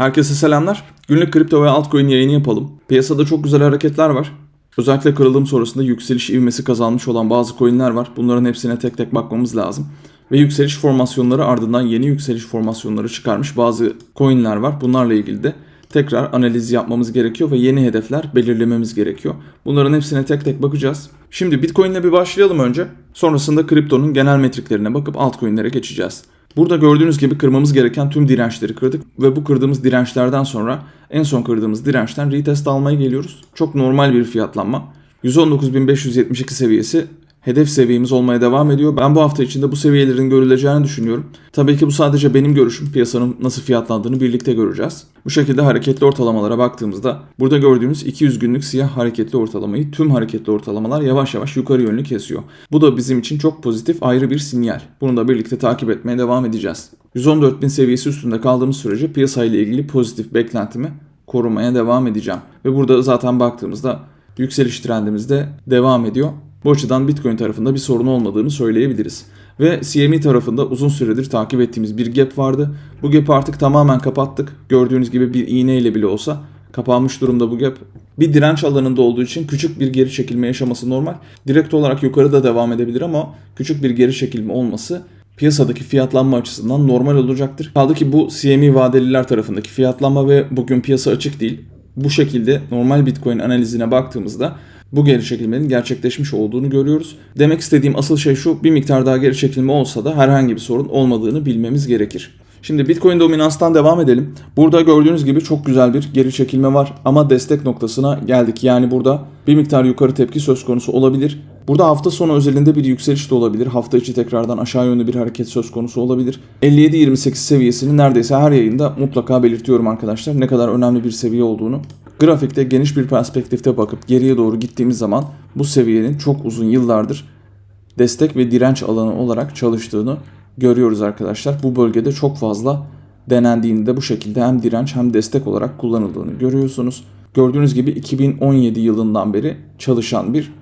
Herkese selamlar. Günlük kripto ve altcoin yayını yapalım. Piyasada çok güzel hareketler var. Özellikle kırılım sonrasında yükseliş ivmesi kazanmış olan bazı coinler var. Bunların hepsine tek tek bakmamız lazım. Ve yükseliş formasyonları ardından yeni yükseliş formasyonları çıkarmış bazı coinler var. Bunlarla ilgili de tekrar analiz yapmamız gerekiyor ve yeni hedefler belirlememiz gerekiyor. Bunların hepsine tek tek bakacağız. Şimdi Bitcoin ile bir başlayalım önce. Sonrasında kriptonun genel metriklerine bakıp altcoin'lere geçeceğiz. Burada gördüğünüz gibi kırmamız gereken tüm dirençleri kırdık ve bu kırdığımız dirençlerden sonra en son kırdığımız dirençten retest almaya geliyoruz. Çok normal bir fiyatlanma. 119.572 seviyesi hedef seviyemiz olmaya devam ediyor. Ben bu hafta içinde bu seviyelerin görüleceğini düşünüyorum. Tabii ki bu sadece benim görüşüm. Piyasanın nasıl fiyatlandığını birlikte göreceğiz. Bu şekilde hareketli ortalamalara baktığımızda burada gördüğümüz 200 günlük siyah hareketli ortalamayı tüm hareketli ortalamalar yavaş yavaş yukarı yönlü kesiyor. Bu da bizim için çok pozitif ayrı bir sinyal. Bunu da birlikte takip etmeye devam edeceğiz. 114.000 seviyesi üstünde kaldığımız sürece piyasayla ilgili pozitif beklentimi korumaya devam edeceğim. Ve burada zaten baktığımızda yükseliş trendimiz de devam ediyor. Bu açıdan Bitcoin tarafında bir sorun olmadığını söyleyebiliriz. Ve CME tarafında uzun süredir takip ettiğimiz bir gap vardı. Bu gap artık tamamen kapattık. Gördüğünüz gibi bir iğne ile bile olsa kapanmış durumda bu gap. Bir direnç alanında olduğu için küçük bir geri çekilme yaşaması normal. Direkt olarak yukarıda devam edebilir ama küçük bir geri çekilme olması piyasadaki fiyatlanma açısından normal olacaktır. Kaldı ki bu CME vadeliler tarafındaki fiyatlanma ve bugün piyasa açık değil. Bu şekilde normal Bitcoin analizine baktığımızda bu geri çekilmenin gerçekleşmiş olduğunu görüyoruz. Demek istediğim asıl şey şu bir miktar daha geri çekilme olsa da herhangi bir sorun olmadığını bilmemiz gerekir. Şimdi Bitcoin dominanstan devam edelim. Burada gördüğünüz gibi çok güzel bir geri çekilme var ama destek noktasına geldik. Yani burada bir miktar yukarı tepki söz konusu olabilir. Burada hafta sonu özelinde bir yükseliş de olabilir. Hafta içi tekrardan aşağı yönlü bir hareket söz konusu olabilir. 57-28 seviyesini neredeyse her yayında mutlaka belirtiyorum arkadaşlar. Ne kadar önemli bir seviye olduğunu. Grafikte geniş bir perspektifte bakıp geriye doğru gittiğimiz zaman bu seviyenin çok uzun yıllardır destek ve direnç alanı olarak çalıştığını görüyoruz arkadaşlar. Bu bölgede çok fazla denendiğinde bu şekilde hem direnç hem destek olarak kullanıldığını görüyorsunuz. Gördüğünüz gibi 2017 yılından beri çalışan bir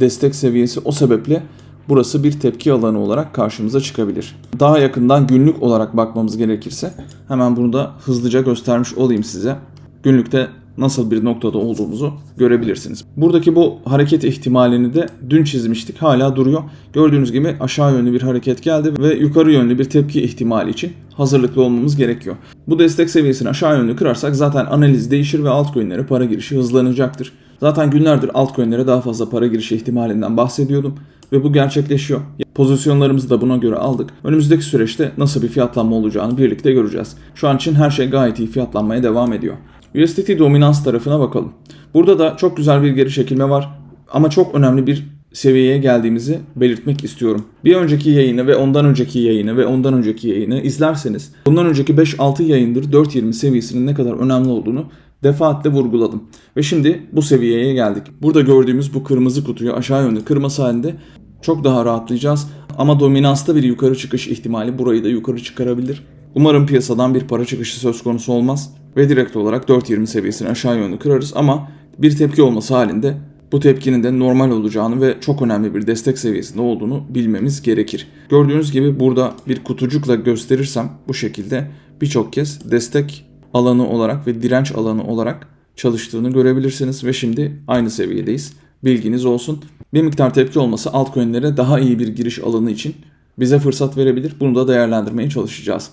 destek seviyesi. O sebeple burası bir tepki alanı olarak karşımıza çıkabilir. Daha yakından günlük olarak bakmamız gerekirse hemen bunu da hızlıca göstermiş olayım size. Günlükte nasıl bir noktada olduğumuzu görebilirsiniz. Buradaki bu hareket ihtimalini de dün çizmiştik. Hala duruyor. Gördüğünüz gibi aşağı yönlü bir hareket geldi ve yukarı yönlü bir tepki ihtimali için hazırlıklı olmamız gerekiyor. Bu destek seviyesini aşağı yönlü kırarsak zaten analiz değişir ve altcoin'lere para girişi hızlanacaktır. Zaten günlerdir altcoin'lere daha fazla para girişi ihtimalinden bahsediyordum ve bu gerçekleşiyor. Pozisyonlarımızı da buna göre aldık. Önümüzdeki süreçte nasıl bir fiyatlanma olacağını birlikte göreceğiz. Şu an için her şey gayet iyi fiyatlanmaya devam ediyor. USDT dominans tarafına bakalım. Burada da çok güzel bir geri çekilme var ama çok önemli bir seviyeye geldiğimizi belirtmek istiyorum. Bir önceki yayını ve ondan önceki yayını ve ondan önceki yayını izlerseniz bundan önceki 5-6 yayındır 4.20 seviyesinin ne kadar önemli olduğunu defaatle vurguladım. Ve şimdi bu seviyeye geldik. Burada gördüğümüz bu kırmızı kutuyu aşağı yönlü kırması halinde çok daha rahatlayacağız. Ama dominansta bir yukarı çıkış ihtimali burayı da yukarı çıkarabilir. Umarım piyasadan bir para çıkışı söz konusu olmaz ve direkt olarak 4.20 seviyesini aşağı yönlü kırarız ama bir tepki olması halinde bu tepkinin de normal olacağını ve çok önemli bir destek seviyesinde olduğunu bilmemiz gerekir. Gördüğünüz gibi burada bir kutucukla gösterirsem bu şekilde birçok kez destek alanı olarak ve direnç alanı olarak çalıştığını görebilirsiniz ve şimdi aynı seviyedeyiz. Bilginiz olsun. Bir miktar tepki olması altcoin'lere daha iyi bir giriş alanı için bize fırsat verebilir. Bunu da değerlendirmeye çalışacağız.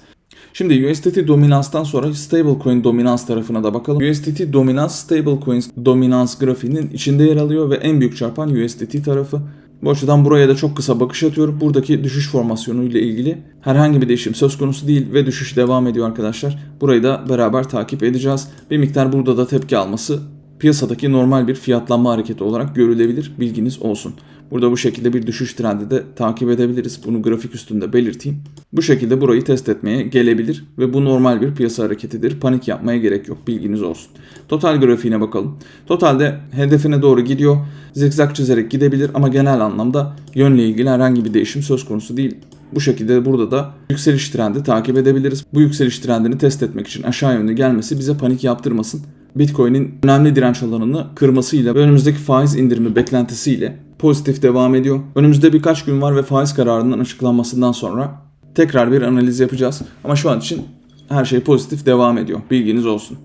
Şimdi USDT dominanstan sonra stablecoin dominans tarafına da bakalım. USDT dominans stablecoin dominans grafiğinin içinde yer alıyor ve en büyük çarpan USDT tarafı. Bu açıdan buraya da çok kısa bakış atıyorum. Buradaki düşüş formasyonu ile ilgili herhangi bir değişim söz konusu değil ve düşüş devam ediyor arkadaşlar. Burayı da beraber takip edeceğiz. Bir miktar burada da tepki alması piyasadaki normal bir fiyatlanma hareketi olarak görülebilir. Bilginiz olsun. Burada bu şekilde bir düşüş trendi de takip edebiliriz. Bunu grafik üstünde belirteyim. Bu şekilde burayı test etmeye gelebilir ve bu normal bir piyasa hareketidir. Panik yapmaya gerek yok. Bilginiz olsun. Total grafiğine bakalım. Totalde hedefine doğru gidiyor. Zigzag çizerek gidebilir ama genel anlamda yönle ilgili herhangi bir değişim söz konusu değil. Bu şekilde burada da yükseliş trendi takip edebiliriz. Bu yükseliş trendini test etmek için aşağı yönlü gelmesi bize panik yaptırmasın. Bitcoin'in önemli direnç alanını kırmasıyla ve önümüzdeki faiz indirimi beklentisiyle pozitif devam ediyor. Önümüzde birkaç gün var ve faiz kararının açıklanmasından sonra tekrar bir analiz yapacağız. Ama şu an için her şey pozitif devam ediyor. Bilginiz olsun.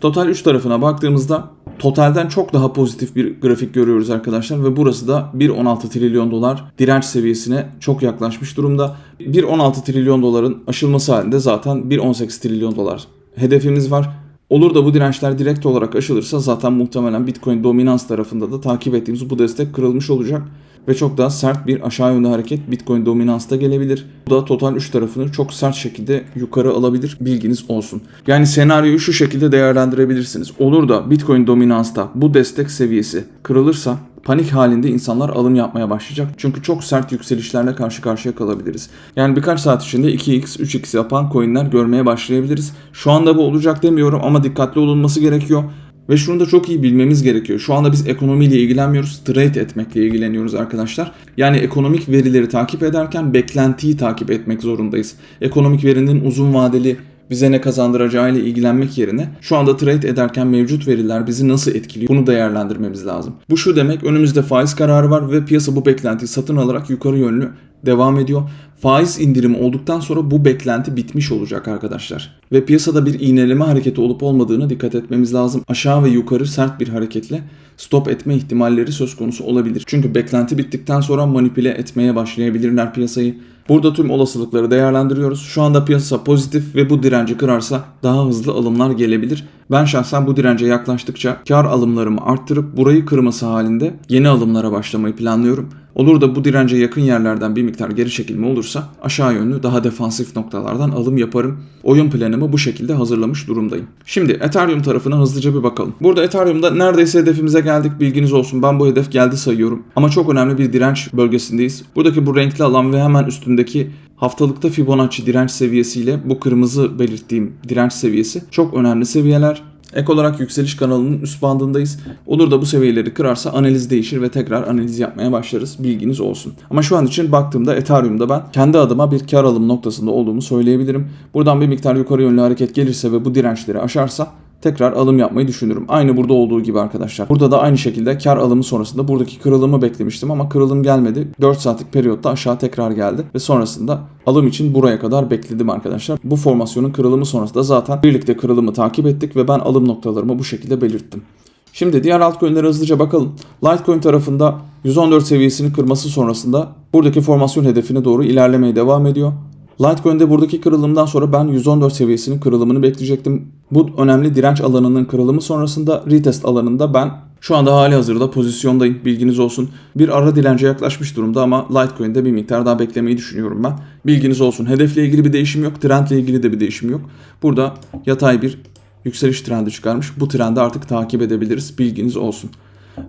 Total 3 tarafına baktığımızda totalden çok daha pozitif bir grafik görüyoruz arkadaşlar ve burası da 1.16 trilyon dolar direnç seviyesine çok yaklaşmış durumda. 1.16 trilyon doların aşılması halinde zaten 1.18 trilyon dolar hedefimiz var. Olur da bu dirençler direkt olarak aşılırsa zaten muhtemelen Bitcoin dominans tarafında da takip ettiğimiz bu destek kırılmış olacak ve çok daha sert bir aşağı yönlü hareket Bitcoin dominansta gelebilir. Bu da total 3 tarafını çok sert şekilde yukarı alabilir. Bilginiz olsun. Yani senaryoyu şu şekilde değerlendirebilirsiniz. Olur da Bitcoin dominansta bu destek seviyesi kırılırsa panik halinde insanlar alım yapmaya başlayacak. Çünkü çok sert yükselişlerle karşı karşıya kalabiliriz. Yani birkaç saat içinde 2x, 3x yapan coinler görmeye başlayabiliriz. Şu anda bu olacak demiyorum ama dikkatli olunması gerekiyor. Ve şunu da çok iyi bilmemiz gerekiyor. Şu anda biz ekonomiyle ilgilenmiyoruz, trade etmekle ilgileniyoruz arkadaşlar. Yani ekonomik verileri takip ederken beklentiyi takip etmek zorundayız. Ekonomik verinin uzun vadeli bize ne kazandıracağı ile ilgilenmek yerine şu anda trade ederken mevcut veriler bizi nasıl etkiliyor bunu değerlendirmemiz lazım. Bu şu demek önümüzde faiz kararı var ve piyasa bu beklentiyi satın alarak yukarı yönlü devam ediyor. Faiz indirimi olduktan sonra bu beklenti bitmiş olacak arkadaşlar. Ve piyasada bir iğneleme hareketi olup olmadığını dikkat etmemiz lazım. Aşağı ve yukarı sert bir hareketle stop etme ihtimalleri söz konusu olabilir. Çünkü beklenti bittikten sonra manipüle etmeye başlayabilirler piyasayı. Burada tüm olasılıkları değerlendiriyoruz. Şu anda piyasa pozitif ve bu direnci kırarsa daha hızlı alımlar gelebilir. Ben şahsen bu dirence yaklaştıkça kar alımlarımı arttırıp burayı kırması halinde yeni alımlara başlamayı planlıyorum. Olur da bu dirence yakın yerlerden bir miktar geri çekilme olursa aşağı yönlü daha defansif noktalardan alım yaparım. Oyun planımı bu şekilde hazırlamış durumdayım. Şimdi Ethereum tarafına hızlıca bir bakalım. Burada Ethereum'da neredeyse hedefimize geldik bilginiz olsun. Ben bu hedef geldi sayıyorum. Ama çok önemli bir direnç bölgesindeyiz. Buradaki bu renkli alan ve hemen üstündeki haftalıkta Fibonacci direnç seviyesiyle bu kırmızı belirttiğim direnç seviyesi çok önemli seviyeler. Ek olarak yükseliş kanalının üst bandındayız. Olur da bu seviyeleri kırarsa analiz değişir ve tekrar analiz yapmaya başlarız. Bilginiz olsun. Ama şu an için baktığımda Ethereum'da ben kendi adıma bir kar alım noktasında olduğumu söyleyebilirim. Buradan bir miktar yukarı yönlü hareket gelirse ve bu dirençleri aşarsa tekrar alım yapmayı düşünürüm. Aynı burada olduğu gibi arkadaşlar. Burada da aynı şekilde kar alımı sonrasında buradaki kırılımı beklemiştim ama kırılım gelmedi. 4 saatlik periyotta aşağı tekrar geldi ve sonrasında alım için buraya kadar bekledim arkadaşlar. Bu formasyonun kırılımı sonrasında zaten birlikte kırılımı takip ettik ve ben alım noktalarımı bu şekilde belirttim. Şimdi diğer altcoin'lere hızlıca bakalım. Litecoin tarafında 114 seviyesini kırması sonrasında buradaki formasyon hedefine doğru ilerlemeye devam ediyor. Litecoin'de buradaki kırılımdan sonra ben 114 seviyesinin kırılımını bekleyecektim. Bu önemli direnç alanının kırılımı sonrasında retest alanında ben şu anda hali hazırda pozisyondayım bilginiz olsun. Bir ara dilence yaklaşmış durumda ama Litecoin'de bir miktar daha beklemeyi düşünüyorum ben. Bilginiz olsun. Hedefle ilgili bir değişim yok. Trendle ilgili de bir değişim yok. Burada yatay bir yükseliş trendi çıkarmış. Bu trendi artık takip edebiliriz. Bilginiz olsun.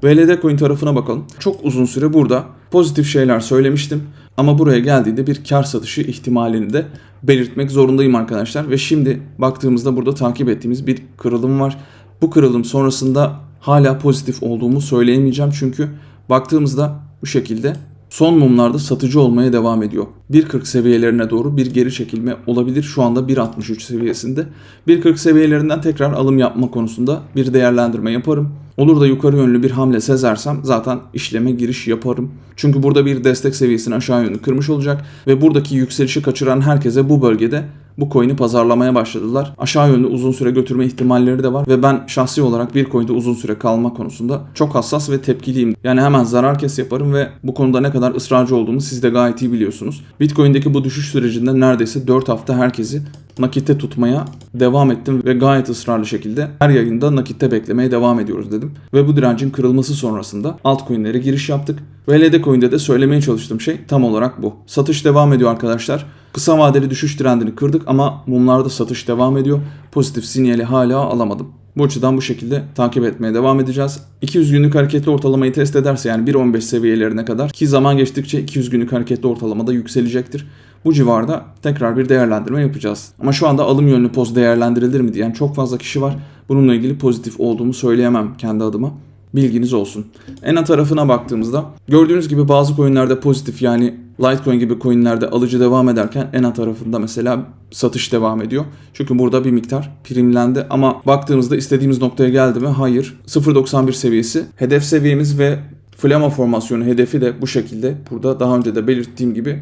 VLD coin tarafına bakalım. Çok uzun süre burada pozitif şeyler söylemiştim. Ama buraya geldiğinde bir kar satışı ihtimalini de belirtmek zorundayım arkadaşlar. Ve şimdi baktığımızda burada takip ettiğimiz bir kırılım var. Bu kırılım sonrasında hala pozitif olduğumu söyleyemeyeceğim. Çünkü baktığımızda bu şekilde son mumlarda satıcı olmaya devam ediyor. 1.40 seviyelerine doğru bir geri çekilme olabilir. Şu anda 1.63 seviyesinde. 1.40 seviyelerinden tekrar alım yapma konusunda bir değerlendirme yaparım. Olur da yukarı yönlü bir hamle sezersem zaten işleme giriş yaparım. Çünkü burada bir destek seviyesini aşağı yönlü kırmış olacak ve buradaki yükselişi kaçıran herkese bu bölgede bu coin'i pazarlamaya başladılar. Aşağı yönlü uzun süre götürme ihtimalleri de var ve ben şahsi olarak bir coin'de uzun süre kalma konusunda çok hassas ve tepkiliyim. Yani hemen zarar kes yaparım ve bu konuda ne kadar ısrarcı olduğumu siz de gayet iyi biliyorsunuz. Bitcoin'deki bu düşüş sürecinde neredeyse 4 hafta herkesi nakitte tutmaya devam ettim ve gayet ısrarlı şekilde her yayında nakitte beklemeye devam ediyoruz dedim. Ve bu direncin kırılması sonrasında altcoin'lere giriş yaptık. Ve LD Coin'de de söylemeye çalıştığım şey tam olarak bu. Satış devam ediyor arkadaşlar. Kısa vadeli düşüş trendini kırdık ama mumlarda satış devam ediyor. Pozitif sinyali hala alamadım. Bu açıdan bu şekilde takip etmeye devam edeceğiz. 200 günlük hareketli ortalamayı test ederse yani 1.15 seviyelerine kadar ki zaman geçtikçe 200 günlük hareketli ortalamada yükselecektir. Bu civarda tekrar bir değerlendirme yapacağız. Ama şu anda alım yönlü poz değerlendirilir mi diyen çok fazla kişi var. Bununla ilgili pozitif olduğumu söyleyemem kendi adıma. Bilginiz olsun. ENA tarafına baktığımızda gördüğünüz gibi bazı coinlerde pozitif yani Litecoin gibi coinlerde alıcı devam ederken ENA tarafında mesela satış devam ediyor. Çünkü burada bir miktar primlendi ama baktığımızda istediğimiz noktaya geldi mi? Hayır. 0.91 seviyesi hedef seviyemiz ve Flama formasyonu hedefi de bu şekilde burada daha önce de belirttiğim gibi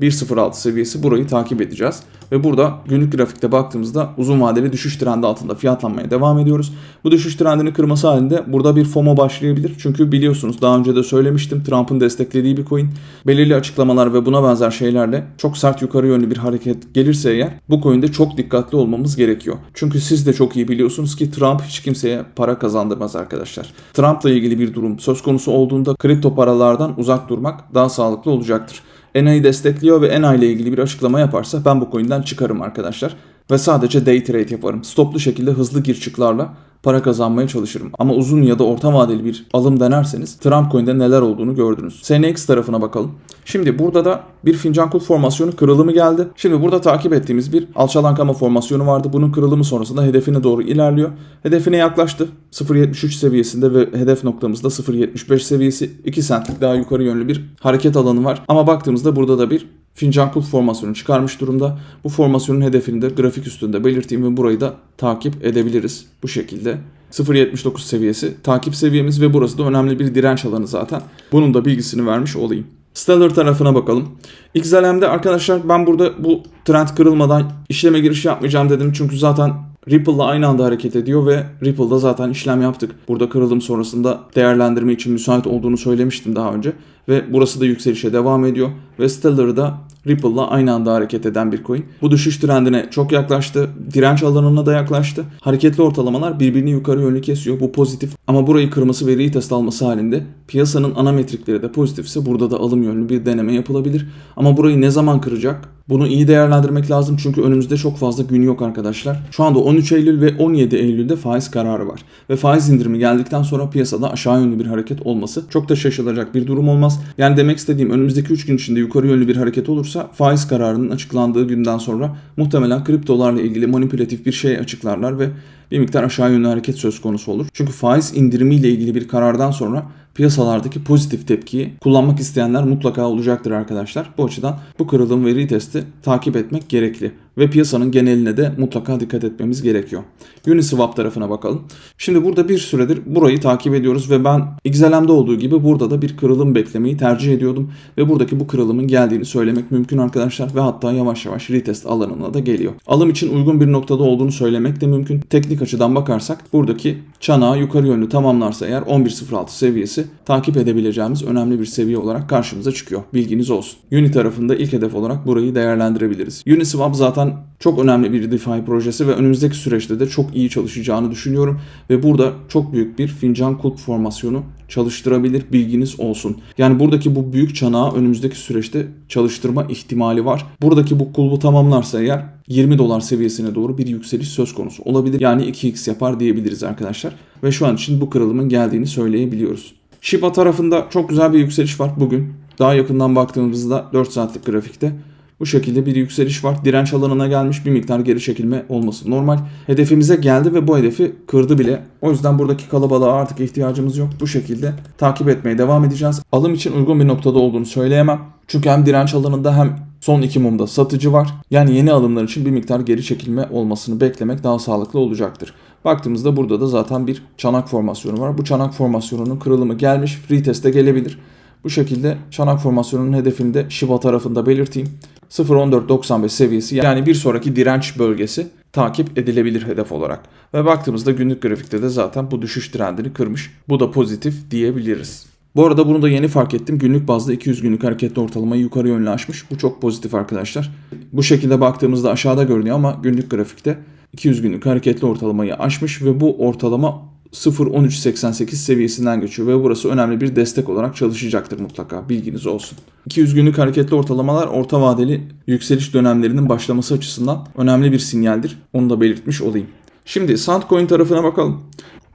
1.06 seviyesi burayı takip edeceğiz. Ve burada günlük grafikte baktığımızda uzun vadeli düşüş trendi altında fiyatlanmaya devam ediyoruz. Bu düşüş trendini kırması halinde burada bir FOMO başlayabilir. Çünkü biliyorsunuz daha önce de söylemiştim Trump'ın desteklediği bir coin. Belirli açıklamalar ve buna benzer şeylerle çok sert yukarı yönlü bir hareket gelirse eğer bu coin'de çok dikkatli olmamız gerekiyor. Çünkü siz de çok iyi biliyorsunuz ki Trump hiç kimseye para kazandırmaz arkadaşlar. Trump'la ilgili bir durum söz konusu olduğunda kripto paralardan uzak durmak daha sağlıklı olacaktır. NA'yı destekliyor ve NA ile ilgili bir açıklama yaparsa ben bu coin'den çıkarım arkadaşlar. Ve sadece day trade yaparım. Stoplu şekilde hızlı gir çıklarla para kazanmaya çalışırım. Ama uzun ya da orta vadeli bir alım denerseniz Trump coin'de neler olduğunu gördünüz. SNX tarafına bakalım. Şimdi burada da bir fincan kul formasyonu kırılımı geldi. Şimdi burada takip ettiğimiz bir alçalan kama formasyonu vardı. Bunun kırılımı sonrasında hedefine doğru ilerliyor. Hedefine yaklaştı. 0.73 seviyesinde ve hedef noktamızda 0.75 seviyesi 2 centlik daha yukarı yönlü bir hareket alanı var. Ama baktığımızda burada da bir fincan kul formasyonu çıkarmış durumda. Bu formasyonun hedefini de grafik üstünde belirteyim ve burayı da takip edebiliriz bu şekilde. 0.79 seviyesi takip seviyemiz ve burası da önemli bir direnç alanı zaten. Bunun da bilgisini vermiş olayım. Stellar tarafına bakalım. XLM'de arkadaşlar ben burada bu trend kırılmadan işleme giriş yapmayacağım dedim. Çünkü zaten Ripple'la aynı anda hareket ediyor ve Ripple'da zaten işlem yaptık. Burada kırılım sonrasında değerlendirme için müsait olduğunu söylemiştim daha önce. Ve burası da yükselişe devam ediyor. Ve Stellar'da Ripple'la aynı anda hareket eden bir coin. Bu düşüş trendine çok yaklaştı. Direnç alanına da yaklaştı. Hareketli ortalamalar birbirini yukarı yönlü kesiyor. Bu pozitif. Ama burayı kırması ve retest alması halinde piyasanın ana metrikleri de pozitifse burada da alım yönlü bir deneme yapılabilir. Ama burayı ne zaman kıracak? Bunu iyi değerlendirmek lazım çünkü önümüzde çok fazla gün yok arkadaşlar. Şu anda 13 Eylül ve 17 Eylül'de faiz kararı var. Ve faiz indirimi geldikten sonra piyasada aşağı yönlü bir hareket olması çok da şaşılacak bir durum olmaz. Yani demek istediğim önümüzdeki 3 gün içinde yukarı yönlü bir hareket olursa faiz kararının açıklandığı günden sonra muhtemelen kriptolarla ilgili manipülatif bir şey açıklarlar ve bir miktar aşağı yönlü hareket söz konusu olur. Çünkü faiz indirimiyle ilgili bir karardan sonra piyasalardaki pozitif tepkiyi kullanmak isteyenler mutlaka olacaktır arkadaşlar. Bu açıdan bu kırılım ve retesti takip etmek gerekli ve piyasanın geneline de mutlaka dikkat etmemiz gerekiyor. Uniswap tarafına bakalım. Şimdi burada bir süredir burayı takip ediyoruz ve ben XLM'de olduğu gibi burada da bir kırılım beklemeyi tercih ediyordum ve buradaki bu kırılımın geldiğini söylemek mümkün arkadaşlar ve hatta yavaş yavaş retest alanına da geliyor. Alım için uygun bir noktada olduğunu söylemek de mümkün. Teknik açıdan bakarsak buradaki çanağı yukarı yönlü tamamlarsa eğer 11.06 seviyesi takip edebileceğimiz önemli bir seviye olarak karşımıza çıkıyor. Bilginiz olsun. Uni tarafında ilk hedef olarak burayı değerlendirebiliriz. Uniswap zaten çok önemli bir DeFi projesi ve önümüzdeki süreçte de çok iyi çalışacağını düşünüyorum. Ve burada çok büyük bir fincan kulp formasyonu çalıştırabilir bilginiz olsun. Yani buradaki bu büyük çanağı önümüzdeki süreçte çalıştırma ihtimali var. Buradaki bu kulbu tamamlarsa eğer 20 dolar seviyesine doğru bir yükseliş söz konusu olabilir. Yani 2x yapar diyebiliriz arkadaşlar. Ve şu an için bu kırılımın geldiğini söyleyebiliyoruz. Shiba tarafında çok güzel bir yükseliş var bugün. Daha yakından baktığımızda 4 saatlik grafikte bu şekilde bir yükseliş var. Direnç alanına gelmiş bir miktar geri çekilme olması normal. Hedefimize geldi ve bu hedefi kırdı bile. O yüzden buradaki kalabalığa artık ihtiyacımız yok. Bu şekilde takip etmeye devam edeceğiz. Alım için uygun bir noktada olduğunu söyleyemem. Çünkü hem direnç alanında hem son iki mumda satıcı var. Yani yeni alımlar için bir miktar geri çekilme olmasını beklemek daha sağlıklı olacaktır. Baktığımızda burada da zaten bir çanak formasyonu var. Bu çanak formasyonunun kırılımı gelmiş. Retest'e gelebilir. Bu şekilde çanak formasyonunun hedefini de Shiba tarafında belirteyim. 0.1495 seviyesi yani bir sonraki direnç bölgesi takip edilebilir hedef olarak. Ve baktığımızda günlük grafikte de zaten bu düşüş trendini kırmış. Bu da pozitif diyebiliriz. Bu arada bunu da yeni fark ettim. Günlük bazda 200 günlük hareketli ortalamayı yukarı yönlü aşmış. Bu çok pozitif arkadaşlar. Bu şekilde baktığımızda aşağıda görünüyor ama günlük grafikte 200 günlük hareketli ortalamayı aşmış ve bu ortalama 0.1388 seviyesinden geçiyor ve burası önemli bir destek olarak çalışacaktır mutlaka bilginiz olsun. 200 günlük hareketli ortalamalar orta vadeli yükseliş dönemlerinin başlaması açısından önemli bir sinyaldir. Onu da belirtmiş olayım. Şimdi Sandcoin tarafına bakalım.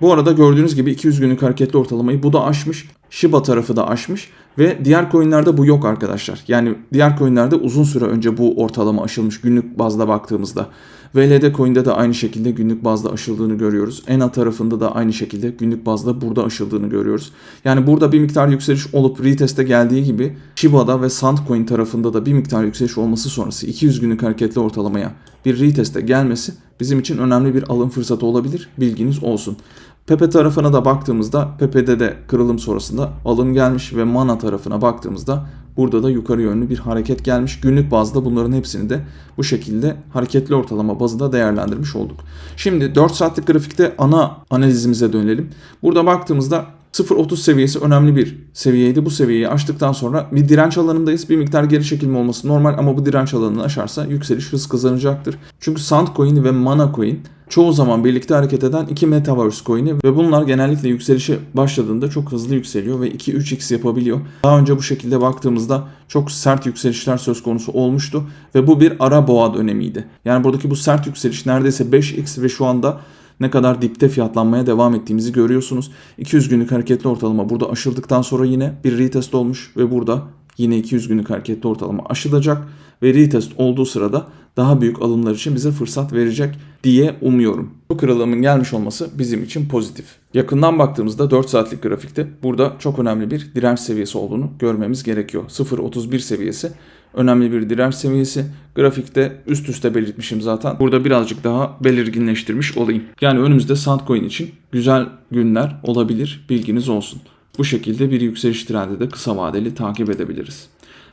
Bu arada gördüğünüz gibi 200 günlük hareketli ortalamayı bu da aşmış. Shiba tarafı da aşmış ve diğer coinlerde bu yok arkadaşlar. Yani diğer coinlerde uzun süre önce bu ortalama aşılmış günlük bazda baktığımızda. VLD coin'de de aynı şekilde günlük bazda aşıldığını görüyoruz. ENA tarafında da aynı şekilde günlük bazda burada aşıldığını görüyoruz. Yani burada bir miktar yükseliş olup reteste geldiği gibi Shiba'da ve Sandcoin tarafında da bir miktar yükseliş olması sonrası 200 günlük hareketli ortalamaya bir reteste gelmesi bizim için önemli bir alım fırsatı olabilir. Bilginiz olsun. Pepe tarafına da baktığımızda Pepe'de de kırılım sonrasında alım gelmiş ve Mana tarafına baktığımızda burada da yukarı yönlü bir hareket gelmiş. Günlük bazda bunların hepsini de bu şekilde hareketli ortalama bazında değerlendirmiş olduk. Şimdi 4 saatlik grafikte ana analizimize dönelim. Burada baktığımızda 0.30 seviyesi önemli bir seviyeydi. Bu seviyeyi aştıktan sonra bir direnç alanındayız. Bir miktar geri çekilme olması normal ama bu direnç alanını aşarsa yükseliş hız kazanacaktır. Çünkü Sandcoin ve Mana Coin çoğu zaman birlikte hareket eden iki Metaverse coin'i ve bunlar genellikle yükselişe başladığında çok hızlı yükseliyor ve 2-3x yapabiliyor. Daha önce bu şekilde baktığımızda çok sert yükselişler söz konusu olmuştu ve bu bir ara boğa dönemiydi. Yani buradaki bu sert yükseliş neredeyse 5x ve şu anda ne kadar dipte fiyatlanmaya devam ettiğimizi görüyorsunuz. 200 günlük hareketli ortalama burada aşıldıktan sonra yine bir retest olmuş ve burada yine 200 günlük hareketli ortalama aşılacak ve retest olduğu sırada daha büyük alımlar için bize fırsat verecek diye umuyorum. Bu kırılımın gelmiş olması bizim için pozitif. Yakından baktığımızda 4 saatlik grafikte burada çok önemli bir direnç seviyesi olduğunu görmemiz gerekiyor. 0.31 seviyesi önemli bir direnç seviyesi. Grafikte üst üste belirtmişim zaten. Burada birazcık daha belirginleştirmiş olayım. Yani önümüzde Sandcoin için güzel günler olabilir. Bilginiz olsun. Bu şekilde bir yükseliş trendi de kısa vadeli takip edebiliriz.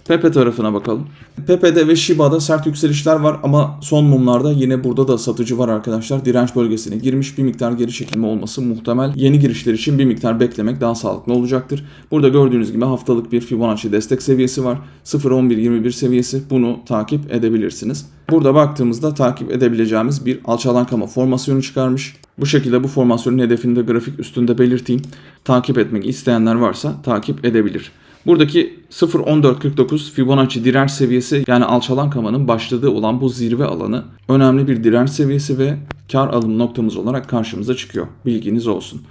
Pepe tarafına bakalım. Pepe'de ve Shiba'da sert yükselişler var ama son mumlarda yine burada da satıcı var arkadaşlar. Direnç bölgesine girmiş bir miktar geri çekilme olması muhtemel. Yeni girişler için bir miktar beklemek daha sağlıklı olacaktır. Burada gördüğünüz gibi haftalık bir Fibonacci destek seviyesi var. 0.11.21 seviyesi bunu takip edebilirsiniz. Burada baktığımızda takip edebileceğimiz bir alçalan kama formasyonu çıkarmış. Bu şekilde bu formasyonun hedefini de grafik üstünde belirteyim. Takip etmek isteyenler varsa takip edebilir. Buradaki 0.1449 Fibonacci direnç seviyesi yani alçalan kamanın başladığı olan bu zirve alanı önemli bir direnç seviyesi ve kar alım noktamız olarak karşımıza çıkıyor. Bilginiz olsun.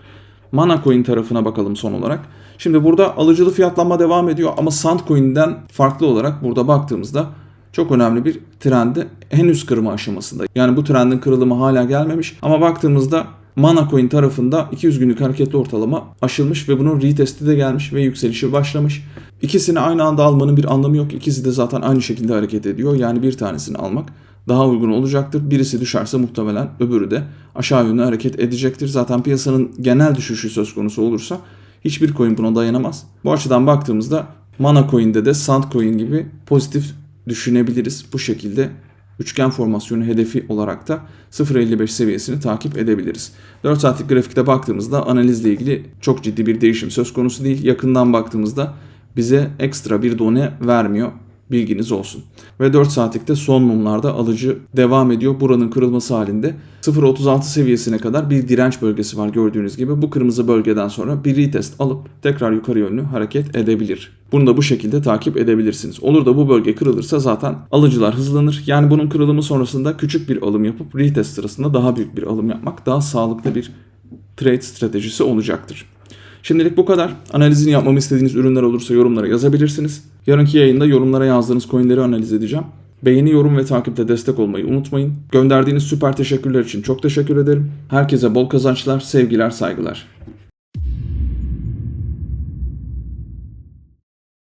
Mana Coin tarafına bakalım son olarak. Şimdi burada alıcılı fiyatlanma devam ediyor ama Sandcoin'den farklı olarak burada baktığımızda çok önemli bir trendi henüz kırma aşamasında. Yani bu trendin kırılımı hala gelmemiş ama baktığımızda Mana Coin tarafında 200 günlük hareketli ortalama aşılmış ve bunun retesti de gelmiş ve yükselişi başlamış. İkisini aynı anda almanın bir anlamı yok. İkisi de zaten aynı şekilde hareket ediyor. Yani bir tanesini almak daha uygun olacaktır. Birisi düşerse muhtemelen öbürü de aşağı yönlü hareket edecektir. Zaten piyasanın genel düşüşü söz konusu olursa hiçbir coin buna dayanamaz. Bu açıdan baktığımızda Mana Coin'de de Sandcoin gibi pozitif düşünebiliriz. Bu şekilde üçgen formasyonu hedefi olarak da 0.55 seviyesini takip edebiliriz. 4 saatlik grafikte baktığımızda analizle ilgili çok ciddi bir değişim söz konusu değil. Yakından baktığımızda bize ekstra bir done vermiyor. Bilginiz olsun. Ve 4 saatlikte son mumlarda alıcı devam ediyor. Buranın kırılması halinde 0.36 seviyesine kadar bir direnç bölgesi var gördüğünüz gibi. Bu kırmızı bölgeden sonra bir retest alıp tekrar yukarı yönlü hareket edebilir. Bunu da bu şekilde takip edebilirsiniz. Olur da bu bölge kırılırsa zaten alıcılar hızlanır. Yani bunun kırılımı sonrasında küçük bir alım yapıp retest sırasında daha büyük bir alım yapmak daha sağlıklı bir trade stratejisi olacaktır. Şimdilik bu kadar. Analizini yapmamı istediğiniz ürünler olursa yorumlara yazabilirsiniz. Yarınki yayında yorumlara yazdığınız coinleri analiz edeceğim. Beğeni, yorum ve takipte destek olmayı unutmayın. Gönderdiğiniz süper teşekkürler için çok teşekkür ederim. Herkese bol kazançlar, sevgiler, saygılar.